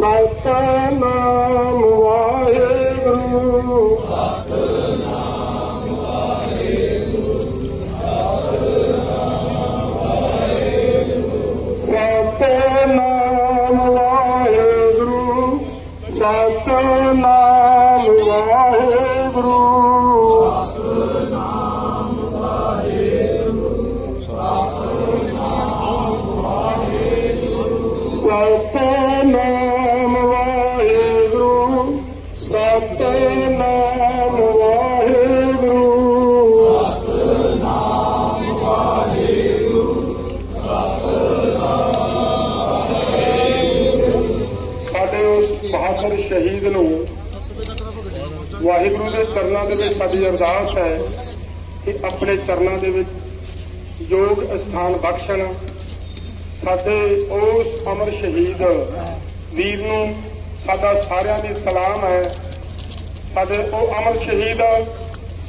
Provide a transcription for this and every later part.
Like Satnam Waheguru. Satnam Waheguru. Satnam Waheguru. Satnam Satnam ਸਾਡੇ ਉਸ ਸ਼ਹੀਦ ਨੂੰ ਵਾਹਿਗੁਰੂ ਦੇ ਚਰਨਾਂ ਦੇ ਵਿੱਚ ਸਾਡੀ ਅਰਦਾਸ ਹੈ ਕਿ ਆਪਣੇ ਚਰਨਾਂ ਦੇ ਵਿੱਚ ਯੋਗ ਸਥਾਨ ਬਖਸ਼ਣ। ਸਾਡੇ ਉਸ ਅਮਰ ਸ਼ਹੀਦ ਵੀਰ ਨੂੰ ਸਾਡਾ ਸਾਰਿਆਂ ਦੀ ਸਲਾਮ ਹੈ। ਸਾਡੇ ਉਹ ਅਮਰ ਸ਼ਹੀਦ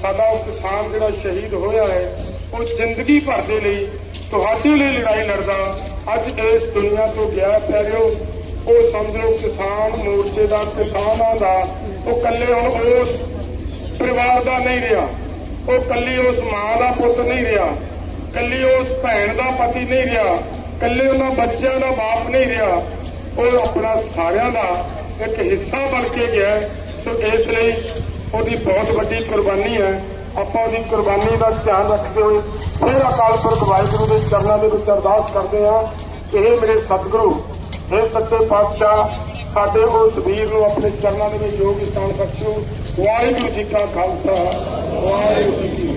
ਸਾਡਾ ਉਹ ਕਿਸਾਨ ਜਿਹੜਾ ਸ਼ਹੀਦ ਹੋਇਆ ਹੈ, ਉਹ ਜ਼ਿੰਦਗੀ ਭਰ ਦੇ ਲਈ ਤੁਹਾਡੇ ਲਈ ਲੜਾਈ ਲੜਦਾ। ਅੱਜ ਇਸ ਦੁਨੀਆ ਤੋਂ ਗਿਆ ਪਿਆਰਿਓ ਉਹ ਸਮਝੋ ਕਿਸਾਨ ਮੋਰਚੇ ਦਾ, ਕਿਸਾਨਾਂ ਦਾ। ਉਹ ਕੱਲੇ ਹੁਣ ਉਸ ਪਰਿਵਾਰ ਦਾ ਨਹੀਂ ਰਿਹਾ। ਉਹ ਕੱਲੀ ਉਸ ਮਾਂ ਦਾ ਪੁੱਤ ਨਹੀਂ ਰਿਹਾ। ਕੱਲੀ ਉਸ ਭੈਣ ਦਾ ਪਤੀ ਨਹੀਂ ਰਿਹਾ। ਕੱਲੇ ਉਹਨਾਂ ਬੱਚਿਆਂ ਦਾ ਬਾਪ ਨਹੀਂ ਰਿਹਾ। ਉਹ ਆਪਣਾ ਸਾਰਿਆਂ ਦਾ ਇੱਕ ਹਿੱਸਾ ਬਣ ਕੇ ਗਿਆ। ਸੋ ਇਸ ਲਈ ਉਹਦੀ ਬਹੁਤ ਵੱਡੀ ਕੁਰਬਾਨੀ ਹੈ। ਆਪਾਂ ਉਹਦੀ ਕੁਰਬਾਨੀ ਦਾ ਧਿਆਨ ਰੱਖਦੇ ਹੋਏ ਫਿਰ ਅਕਾਲ ਪੁਰਖ ਵਾਹਿਗੁਰੂ ਦੇ ਚਰਨਾਂ ਦੇ ਵਿੱਚ ਅਰਦਾਸ ਕਰਦੇ ਹਾਂ ਕਿ ਇਹ ਮੇਰੇ ਸਤਿਗੁਰੂ ਇਹ ਸੱਚੇ ਪਾਤਸ਼ਾਹ, ਸਾਡੇ ਉਸ ਵੀਰ ਨੂੰ ਆਪਣੇ ਚਰਨਾਂ ਦੇ ਵਿੱਚ ਯੋਗ ਸਥਾਨ ਬਖਸ਼ੋ। ਵਾਹਿਗੁਰੂ ਜੀ ਕਾ ਖਾਲਸਾ, ਵਾਹਿਗੁਰੂ ਜੀ ਕੀ